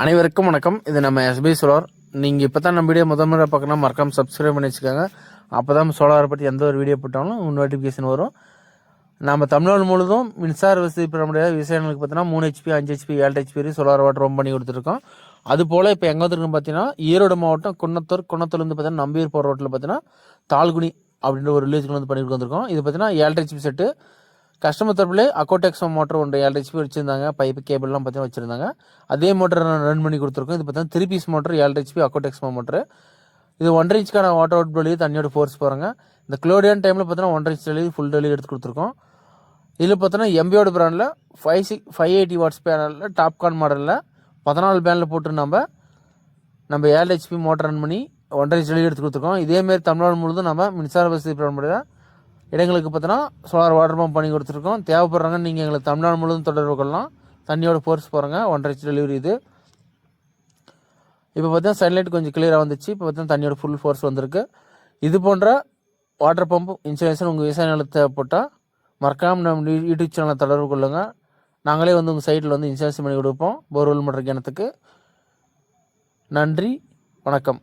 அனைவருக்கும் வணக்கம். இது நம்ம எஸ்பி சோலார் நீங்கள் இப்போ தான் நம்ம வீடியோ முதல் முறை பார்க்கணும் மறக்காம சப்ஸ்கிரைப் பண்ணி வச்சுக்கோங்க. அப்போ தான் சோலாரை பற்றி எந்த ஒரு வீடியோ போட்டாலும் நோட்டிஃபிகேஷன் வரும். நம்ம தமிழ்நாடு முழுதும் மின்சார வசதி பெற முடியாத விவசாயிகளுக்கு பார்த்தீங்கன்னா மூணு ஹெச்பி அஞ்சு ஹெச்பி ஏழு ஹெச்பி வரை சோலார் வாட்டர் ரொம்ப பண்ணி கொடுத்துருக்கோம். அது போல் இப்போ எங்கே வந்துருக்குன்னு பார்த்தீங்கன்னா ஈரோடு மாவட்டம் குன்னத்தூர். குன்னத்தூர்லேருந்து பார்த்தீங்கன்னா நம்பியூர் போகிற ரோட்டில் பார்த்தீங்கன்னா தால்குனி அப்படின்ற ஒரு வில்லேஜ்க்கு வந்து பண்ணிட்டு வந்திருக்கோம் இது பார்த்தீங்கன்னா ஏழு ஹெச்பி செட்டு கஸ்டமர் தரப்புலே அக்கோடெக்ஸ் மோட்டர் ஒன்று ஏழு ஹெச்பி வச்சுருந்தாங்க. பைப்பு கேபிள்லாம் பார்த்தீங்கன்னா வச்சுருந்தாங்க. அதே மோட்டர் ரன் பண்ணி கொடுத்துருக்கோம். இது பார்த்தீங்கன்னா த்ரீ பீஸ் மோட்டர் ஏழு ஹெச்பி அக்கோடெக்ஸ் மோட்டர் இது ஒன்றரை இன்ச்சுக்கான வாட்டர் அவுட் வெளியே தண்ணியோட ஃபோர்ஸ் போகிறாங்க இந்த க்ளோடியான் டைமில் பார்த்தீங்கன்னா ஒன்றரை இன்ச் டெலிவரி ஃபுல் டெலிவரி எடுத்து கொடுத்துருக்கோம். இதில் பார்த்தோன்னா எம்பியோட பிராண்டில் five six five eighty watts பேனலில் டாப்கான் மாடலில் பதினாலு பேனில் போட்டு நம்ம நம்ம ஏழு ஹெச்பி மோட்டர் ரன் பண்ணி ஒன்றரை இன்ச் டெலிவரி எடுத்து கொடுத்துருக்கோம். இதேமாரி தமிழ்நாடு முழுவதும் நம்ம மின்சார வசதி பெற இடங்களுக்கு பார்த்தோன்னா சோலார் வாட்டர் பம்ப் பண்ணி கொடுத்துருக்கோம். தேவைப்படுறாங்க நீங்கள் எங்களை தமிழ்நாடு முழுவதும் தொடர்பு கொள்ளலாம். தண்ணியோட ஃபோர்ஸ் போகிறாங்க ஒன்றரை டெலிவரி இது. இப்போ பார்த்தா சன்லைட் கொஞ்சம் கிளியராக வந்துச்சு. இப்போ பார்த்தா தண்ணியோட ஃபுல் ஃபோர்ஸ் வந்திருக்கு. இது போன்ற வாட்டர் பம்ப் இன்ஸ்டாலேஷன் உங்கள் விவசாய நிலத்தை தேவைப்பட்டால் மறக்காமல் நம்ம யூடியூப் சேனலை தொடர்பு கொள்ளுங்கள் நாங்களே வந்து உங்கள் சைட்டில் வந்து இன்சூரன்ஸ் பண்ணி கொடுப்போம். போர்வெல் மற்ற கிணத்துக்கு நன்றி. வணக்கம்.